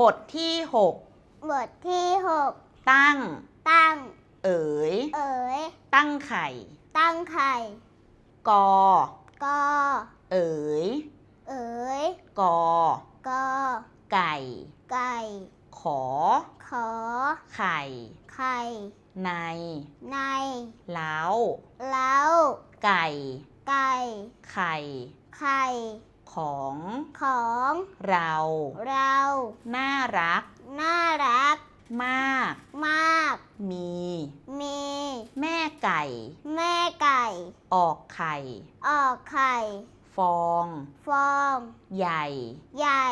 บทที่บทที่หก6ตั้ง ตั้ง เอ๋ย เอ๋ย ตั้งไข่ ตั้งไข่ กอ กอ เอ๋ย เอ๋ย กอ กอ ไก่ ไก่ ขอ ขอ ไข่ ไข่ ใน ใน เล้า เล้า ไก่ ไก่ ไข่ ไข่ ของของเรา เราน่ารัก น่ารัก มาก มาก มี มี แม่ไก่ แม่ไก่ ออกไข่ ออกไข่ ฟอง ฟอง ใหญ่ ใหญ่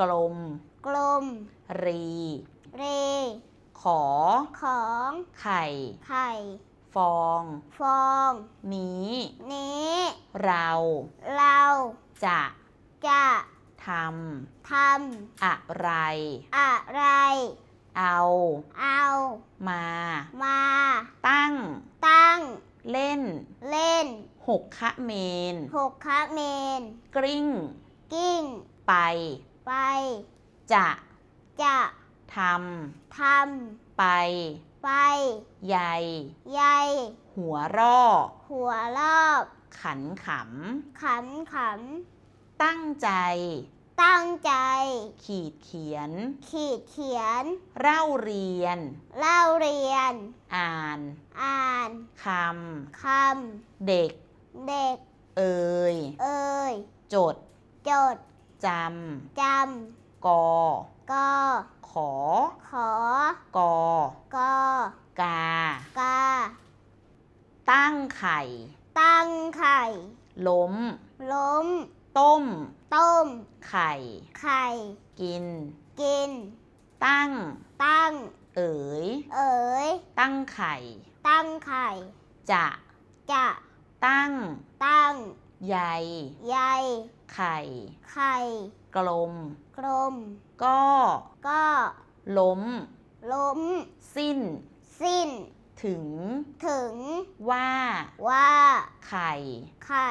กลม กลม รี เร ขอ ของ ไข่ ไข่ ฟอง ฟอง นี้ นี้ เรา เราจะจะ ททำอะไรำอะไร เอา เอามา มาตั้ง ตั้งเล่น เล่นหกคะเมน หกคะเมน กริ้ง กิ้ง ไป ไป จะจะททำไปำไป ใย ใย หัวร่อ หัวรอบ ขันขขันขำตั้งใจำ ตั้งใจ ขีดเขียน ขีดเขียน เล่าเรียน เล่าเรียน อ่าน อ่านคคำเด็กำเด็ก เอ่ยเอ่ยจด จดจจำกอำกอขอ ขอกอกอกากา ตั้งไข่ ตั้งไข่ ล้ม ล้ม ต้ม ต้ม ไข่ ไข่ กิน กิน ตั้ง ตั้ง เอ๋ย เอ๋ย ตั้งไข่ ตั้งไข่ จะ จะ ตั้ง ตั้ง ใย ใย ไข่ ไข่ กลม กลม ก็ ก็ ล้ม ล้ม สิ้น สิ้น ถึง ถึง ว่าว่าไข่ไข่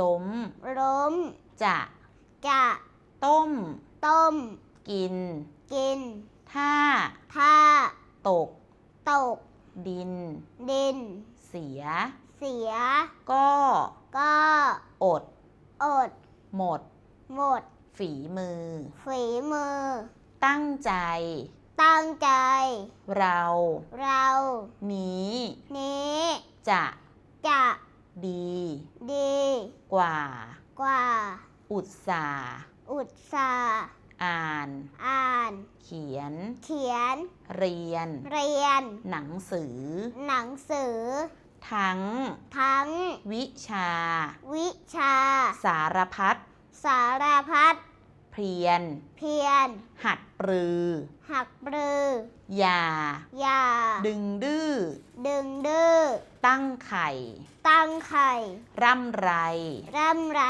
ล้ม ล้ม จะจะต้ม ต้ม กิน กิน ถ้า ถ้า ตก ตก ดิน ดิน เสีย เสีย ก็ ก็ อด อด หมด หมด ฝีมือ ฝีมือ ตั้งใจ ตั้งใจ เรา เรานี้ นี้จะจะดี ดีกว่า กว่า อุตสาห์อุตสาห์อ่าน อ่าน เขียน เขียน เรียน เรียน หนังสือ หนังสือ ทั้ง ทั้ง วิชา วิชา สารพัดสารพัด เพียนเพียนหัดปรือ หักปรือ อย่า อย่า ดึงดื้อ ดึงดื้อ ตั้งไข่ ตั้งไข่ ร่ำไร ร่ำไร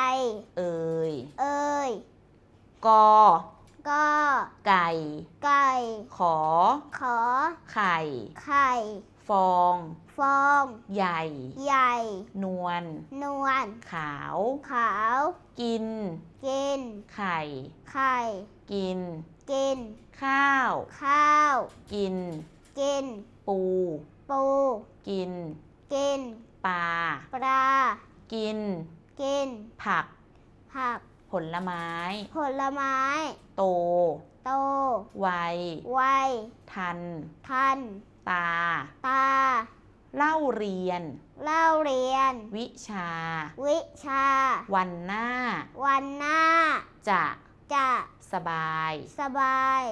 เอ่ย เอ่ย กอ ก็ ไก่ ไก่ ขอ ขอ ไข่ ไข่ ฟอง ฟอง ใหญ่ ใหญ่ นวล นวล ขาว ขาว กิน กิน ไข่ ไข่ กิน กิน ข้าว ข้าว กิน กิน ปู ปู กิน กิน ปลา ปลา กิน กิน ผัก ผัก ผลไม้ ผลไม้ โต โต ไว ไว ทัน ทัน ตา ตา เล่าเรียน เล่าเรียน วิชา วิชา วันหน้า วันหน้า จะ จะ สบาย สบาย